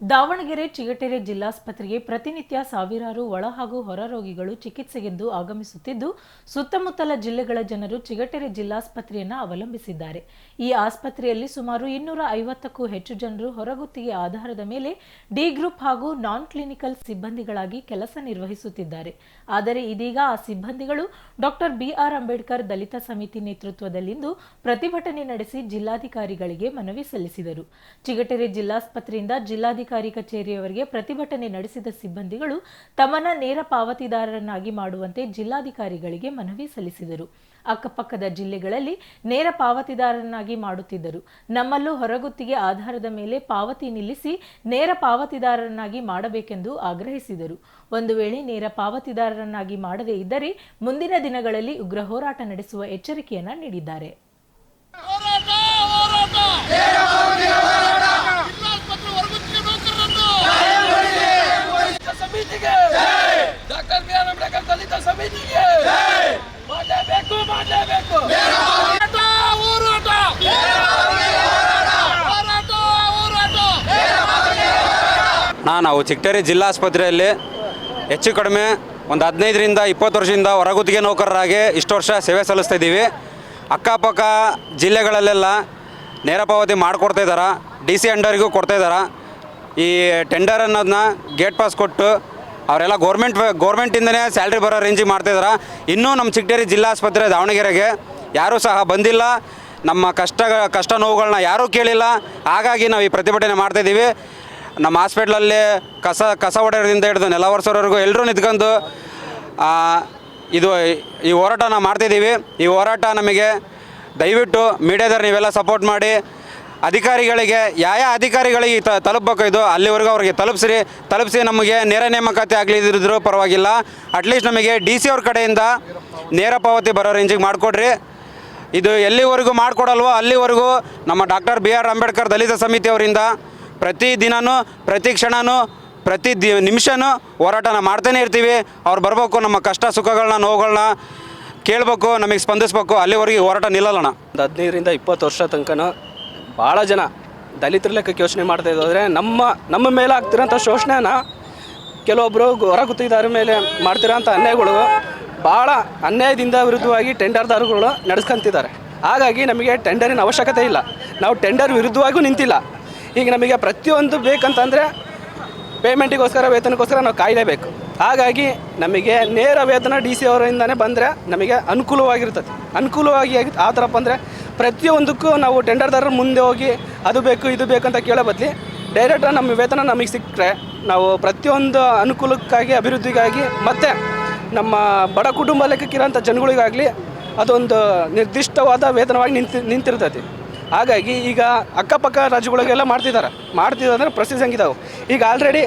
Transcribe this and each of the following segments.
ದಾವಣಗೆರೆ ಚಿಗಟೇರಿ ಜಿಲ್ಲಾಸ್ಪತ್ರೆಗೆ ಪ್ರತಿನಿತ್ಯ ಸಾವಿರಾರು ಒಳ ಹಾಗೂ ಹೊರ ರೋಗಿಗಳು ಚಿಕಿತ್ಸೆಗೆಂದು ಆಗಮಿಸುತ್ತಿದ್ದು, ಸುತ್ತಮುತ್ತಲ ಜಿಲ್ಲೆಗಳ ಜನರು ಚಿಗಟೇರಿ ಜಿಲ್ಲಾಸ್ಪತ್ರೆಯನ್ನು ಅವಲಂಬಿಸಿದ್ದಾರೆ. ಈ ಆಸ್ಪತ್ರೆಯಲ್ಲಿ ಸುಮಾರು ಇನ್ನೂರ ಐವತ್ತಕ್ಕೂ ಹೆಚ್ಚು ಜನರು ಹೊರಗುತ್ತಿಗೆ ಆಧಾರದ ಮೇಲೆ ಡಿ ಗ್ರೂಪ್ ಹಾಗೂ ನಾನ್ ಕ್ಲಿನಿಕಲ್ ಸಿಬ್ಬಂದಿಗಳಾಗಿ ಕೆಲಸ ನಿರ್ವಹಿಸುತ್ತಿದ್ದಾರೆ. ಆದರೆ ಇದೀಗ ಆ ಸಿಬ್ಬಂದಿಗಳು ಡಾಕ್ಟರ್ ಬಿಆರ್ ಅಂಬೇಡ್ಕರ್ ದಲಿತ ಸಮಿತಿ ನೇತೃತ್ವದಲ್ಲಿಂದು ಪ್ರತಿಭಟನೆ ನಡೆಸಿ ಜಿಲ್ಲಾಧಿಕಾರಿಗಳಿಗೆ ಮನವಿ ಸಲ್ಲಿಸಿದರು. ಚಿಗಟೇರಿ ಜಿಲ್ಲಾಸ್ಪತ್ರೆಯಿಂದ ಜಿಲ್ಲಾಧಿಕಾರಿ ಕಚೇರಿಯವರೆಗೆ ಪ್ರತಿಭಟನೆ ನಡೆಸಿದ ಸಿಬ್ಬಂದಿಗಳು ತಮ್ಮನ್ನ ನೇರ ಪಾವತಿದಾರರನ್ನಾಗಿ ಮಾಡುವಂತೆ ಜಿಲ್ಲಾಧಿಕಾರಿಗಳಿಗೆ ಮನವಿ ಸಲ್ಲಿಸಿದರು. ಅಕ್ಕಪಕ್ಕದ ಜಿಲ್ಲೆಗಳಲ್ಲಿ ನೇರ ಪಾವತಿದಾರರನ್ನಾಗಿ ಮಾಡುತ್ತಿದ್ದರು. ನಮ್ಮಲ್ಲೂ ಹೊರಗುತ್ತಿಗೆ ಆಧಾರದ ಮೇಲೆ ಪಾವತಿ ನಿಲ್ಲಿಸಿ ನೇರ ಪಾವತಿದಾರರನ್ನಾಗಿ ಮಾಡಬೇಕೆಂದು ಆಗ್ರಹಿಸಿದರು. ಒಂದು ವೇಳೆ ನೇರ ಪಾವತಿದಾರರನ್ನಾಗಿ ಮಾಡದೇ ಇದ್ದರೆ ಮುಂದಿನ ದಿನಗಳಲ್ಲಿ ಉಗ್ರ ಹೋರಾಟ ನಡೆಸುವ ಎಚ್ಚರಿಕೆಯನ್ನ ನೀಡಿದ್ದಾರೆ ಹೋರಾಟ ಹೋರಾಟ ಜಿಲ್ಲಾಸ್ಪತ್ರೆ ಹೊರಗುತ್ತಿಗೆ ನೌಕರರನ್ನು ದಲಿತ ಸಮಿತಿಗೆ ಡಾಕ್ಟರ್ ಬಿ ಆರ್ ಅಂಬೇಡ್ಕರ್ ದಲಿತ ಸಮಿತಿಗೆ ಮಾಡಲೇಬೇಕು ಮಾಡಲೇಬೇಕು ಹೋರಾಟ ಹೋರಾಟ ಹೋರಾಟ ಹೋರಾಟ ನಾ ನಾವು ಚಿಕ್ಕಟೇರಿ ಜಿಲ್ಲಾಸ್ಪತ್ರೆಯಲ್ಲಿ ಹೆಚ್ಚು ಕಡಿಮೆ ಒಂದು ಹದಿನೈದರಿಂದ ಇಪ್ಪತ್ತು ವರ್ಷದಿಂದ ಹೊರಗುತ್ತಿಗೆ ನೌಕರರಾಗಿ ಇಷ್ಟು ವರ್ಷ ಸೇವೆ ಸಲ್ಲಿಸ್ತಾ ಇದ್ದೀವಿ ಅಕ್ಕಪಕ್ಕ ಜಿಲ್ಲೆಗಳಲ್ಲೆಲ್ಲ ನೇರ ಪಾವತಿ ಮಾಡಿಕೊಡ್ತಾ ಇದ್ದಾರೆ? ಡಿ ಸಿ ಅಂಡರಿಗೂ ಕೊಡ್ತಾ ಇದ್ದಾರೆ? ಈ ಟೆಂಡರ್ ಅನ್ನೋದನ್ನ ಗೇಟ್ ಪಾಸ್ ಕೊಟ್ಟು ಅವರೆಲ್ಲ ಗೌರ್ಮೆಂಟ್ ಗೌರ್ಮೆಂಟಿಂದನೇ ಸ್ಯಾಲ್ರಿ ಬರೋ ರೇಂಜಿಗೆ ಮಾಡ್ತಾಯಿದ್ದಾರೆ ಇನ್ನೂ ನಮ್ಮ ಚಿಕ್ಕಟೇರಿ ಜಿಲ್ಲಾಸ್ಪತ್ರೆ ದಾವಣಗೆರೆಗೆ ಯಾರೂ ಸಹ ಬಂದಿಲ್ಲ. ನಮ್ಮ ಕಷ್ಟ ಕಷ್ಟ ನೋವುಗಳನ್ನ ಯಾರೂ ಕೇಳಿಲ್ಲ. ಹಾಗಾಗಿ ನಾವು ಈ ಪ್ರತಿಭಟನೆ ಮಾಡ್ತಾಯಿದ್ದೀವಿ ನಮ್ಮ ಹಾಸ್ಪಿಟ್ಲಲ್ಲಿ ಕಸ ಕಸ ಹೊಡೆಯೋದ್ರಿಂದ ಹಿಡಿದು ನೆಲ ಒರೆಸೋವರೆಗೂ ಎಲ್ಲರೂ ನಿಂತ್ಕೊಂಡು ಇದು ಈ ಹೋರಾಟ ನಾವು ಮಾಡ್ತಿದ್ದೀವಿ. ಈ ಹೋರಾಟ ನಮಗೆ ದಯವಿಟ್ಟು ಮೀಡಿಯಾದವ್ರು ನೀವೆಲ್ಲ ಸಪೋರ್ಟ್ ಮಾಡಿ. ಅಧಿಕಾರಿಗಳಿಗೆ ಯಾವ ಅಧಿಕಾರಿಗಳಿಗೆ ತ, ತಲುಪಬೇಕು ಇದು? ಅಲ್ಲಿವರೆಗೂ ಅವ್ರಿಗೆ ತಲುಪಿಸ್ರಿ. ತಲುಪಿಸಿ ನಮಗೆ ನೇರ ನೇಮಕಾತಿ ಆಗಲಿದ್ರು ಪರವಾಗಿಲ್ಲ. ಅಟ್ಲೀಸ್ಟ್ ನಮಗೆ ಡಿ ಸಿ ಅವ್ರ ಕಡೆಯಿಂದ ನೇರ ಪಾವತಿ ಬರೋ ರೇಂಜಿಗೆ ಮಾಡಿಕೊಡ್ರಿ. ಇದು ಎಲ್ಲಿವರೆಗೂ ಮಾಡಿಕೊಡಲ್ವೋ ಅಲ್ಲಿವರೆಗೂ ನಮ್ಮ doctor B R Ambedkar Dalit ಸಮಿತಿಯವರಿಂದ ಪ್ರತಿ ದಿನವೂ ಪ್ರತಿ ಕ್ಷಣವೂ ಪ್ರತಿ ದಿ, ನಿಮಿಷನೂ ಹೋರಾಟನ ಮಾಡ್ತಾನೆ ಇರ್ತೀವಿ. ಅವ್ರು ಬರಬೇಕು, ನಮ್ಮ ಕಷ್ಟ ಸುಖಗಳನ್ನ ನೋವುಗಳನ್ನ ಕೇಳಬೇಕು, ನಮಗೆ ಸ್ಪಂದಿಸ್ಬೇಕು, ಅಲ್ಲಿವರೆಗೆ ಹೋರಾಟ ನಿಲ್ಲಲ್ಲಣ ಒಂದು ಹದಿನೈದರಿಂದ ಇಪ್ಪತ್ತು ವರ್ಷ ತನಕನೂ ಭಾಳ ಜನ ದಲಿತರ ಲೆಕ್ಕಕ್ಕೆ ಯೋಚನೆ ಮಾಡ್ತಾ ಇದ್ದಾರೆ. ನಮ್ಮ ನಮ್ಮ ಮೇಲೆ ಆಗ್ತಿರೋಂಥ ಶೋಷಣೆನ ಕೆಲವೊಬ್ಬರು ಹೊರ ಗುತ್ತಿಗೆದಾರ ಮೇಲೆ ಮಾಡ್ತಿರೋಂಥ ಅನ್ಯಾಯಗಳು ಭಾಳ ಅನ್ಯಾಯದಿಂದ ವಿರುದ್ಧವಾಗಿ ಟೆಂಡರ್ದಾರಗಳು ನಡೆಸ್ಕೊಂತಿದ್ದಾರೆ. ಹಾಗಾಗಿ ನಮಗೆ ಟೆಂಡರಿನ ಅವಶ್ಯಕತೆ ಇಲ್ಲ. ನಾವು ಟೆಂಡರ್ ವಿರುದ್ಧವಾಗಿಯೂ ನಿಂತಿಲ್ಲ. ಈಗ ನಮಗೆ ಪ್ರತಿಯೊಂದು ಬೇಕಂತಂದರೆ ಪೇಮೆಂಟಿಗೋಸ್ಕರ ವೇತನಕ್ಕೋಸ್ಕರ ನಾವು ಕಾಯಲೇಬೇಕು. ಹಾಗಾಗಿ ನಮಗೆ ನೇರ ವೇತನ ಡಿ ಸಿ ಅವರಿಂದನೇ ಬಂದರೆ ನಮಗೆ ಅನುಕೂಲವಾಗಿರ್ತದೆ. ಅನುಕೂಲವಾಗಿ ಆಗಿ ಆ ಥರಪ್ಪ ಅಂದರೆ ಪ್ರತಿಯೊಂದಕ್ಕೂ ನಾವು ಟೆಂಡರ್ದಾರರ ಮುಂದೆ ಹೋಗಿ ಅದು ಬೇಕು, ಇದು ಬೇಕು ಅಂತ ಕೇಳೋ ಬದಲಿ ಡೈರೆಕ್ಟಾಗಿ ನಮ್ಮ ವೇತನ ನಮಗೆ ಸಿಕ್ಕರೆ ನಾವು ಪ್ರತಿಯೊಂದು ಅನುಕೂಲಕ್ಕಾಗಿ, ಅಭಿವೃದ್ಧಿಗಾಗಿ ಮತ್ತು ನಮ್ಮ ಬಡ ಕುಟುಂಬ ಲೆಕ್ಕಕ್ಕಿರೋಂಥ ಜನಗಳಿಗಾಗಲಿ ಅದೊಂದು ನಿರ್ದಿಷ್ಟವಾದ ವೇತನವಾಗಿ ನಿಂತಿ ನಿಂತಿರ್ತೈತಿ ಹಾಗಾಗಿ ಈಗ ಅಕ್ಕಪಕ್ಕ ರಾಜ್ಯಗಳಿಗೆಲ್ಲ ಮಾಡ್ತಿದ್ದಾರೆ. ಮಾಡ್ತಿದ್ದಾರೆ ಅಂದರೆ ಪ್ರಸಿದ್ಧ ಹಂಗಿದಾವೆ ಈಗ ಆಲ್ರೆಡಿ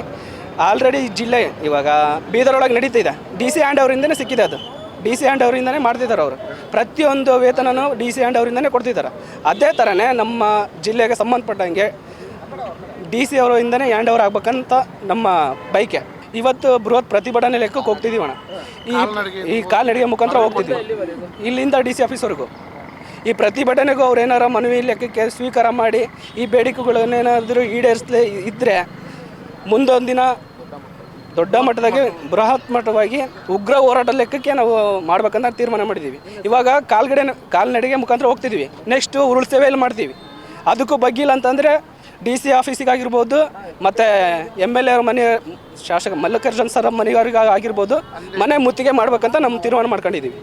ಆಲ್ರೆಡಿ ಜಿಲ್ಲೆ ಇವಾಗ ಬೀದರೊಳಗೆ ನಡೀತಿದೆ. ಡಿ ಸಿ ಆ್ಯಂಡ್ ಅವರಿಂದನೇ ಸಿಕ್ಕಿದೆ ಅದು. ಡಿ ಸಿ ಆ್ಯಂಡ್ ಅವರಿಂದನೇ ಮಾಡ್ತಿದ್ದಾರೆ ಅವರು. ಪ್ರತಿಯೊಂದು ವೇತನನೂ ಡಿ ಸಿ ಆ್ಯಂಡ್ ಅವರಿಂದನೇ ಕೊಡ್ತಿದ್ದಾರೆ. ಅದೇ ಥರನೇ ನಮ್ಮ ಜಿಲ್ಲೆಗೆ ಸಂಬಂಧಪಟ್ಟಂಗೆ ಡಿ ಸಿ ಅವರಿಂದನೇ ಆ್ಯಂಡ್ ಓವರ್ ಆಗ್ಬೇಕಂತ ನಮ್ಮ ಬೈಕೆ ಇವತ್ತು ಬೃಹತ್ ಪ್ರತಿಭಟನೆ ಲೆಕ್ಕಕ್ಕೆ ಹೋಗ್ತಿದ್ದೀವಣ್ಣ ಈ ಈ ಕಾಲ್ನಡಿಗೆ ಮುಖಾಂತರ ಹೋಗ್ತಿದ್ವಿ. ಇಲ್ಲಿಂದ ಡಿ ಸಿ ಆಫೀಸ್ವರೆಗೂ ಈ ಪ್ರತಿಭಟನೆಗೂ ಅವ್ರು ಏನಾರ ಮನವಿ ಲೆಕ್ಕಕ್ಕೆ ಸ್ವೀಕಾರ ಮಾಡಿ ಈ ಬೇಡಿಕೆಗಳನ್ನೇನಾದರೂ ಈಡೇರಿಸಲೇ ಇದ್ದರೆ ಮುಂದೊಂದು ದಿನ ದೊಡ್ಡ ಮಟ್ಟದಾಗೆ ಬೃಹತ್ ಮಟ್ಟವಾಗಿ ಉಗ್ರ ಹೋರಾಟ ಲೆಕ್ಕಕ್ಕೆ ನಾವು ಮಾಡ್ಬೇಕಂತ ತೀರ್ಮಾನ ಮಾಡಿದ್ದೀವಿ. ಇವಾಗ ಕಾಲ್ಗಡೆ ಕಾಲ್ನಡಿಗೆ ಮುಖಾಂತರ ಹೋಗ್ತಿದ್ವಿ ನೆಕ್ಸ್ಟು ಉರುಳು ಸೇವೆಯಲ್ಲಿ ಮಾಡ್ತೀವಿ. ಅದಕ್ಕೂ ಬಗ್ಗಿಲ್ಲ ಅಂತಂದರೆ ಡಿ ಸಿ ಆಫೀಸಿಗಾಗಿರ್ಬೋದು, ಮತ್ತು ಎಂ ಎಲ್ ಎ ಮನೆ ಶಾಸಕ ಮಲ್ಲಿಕಾರ್ಜುನ್ ಸರ್ ಮನೆಯವ್ರಿಗೆ ಆಗಿರ್ಬೋದು ಮನೆ ಮುತ್ತಿಗೆ ಮಾಡ್ಬೇಕಂತ ನಮ್ಮ ತೀರ್ಮಾನ ಮಾಡ್ಕೊಂಡಿದ್ದೀವಿ.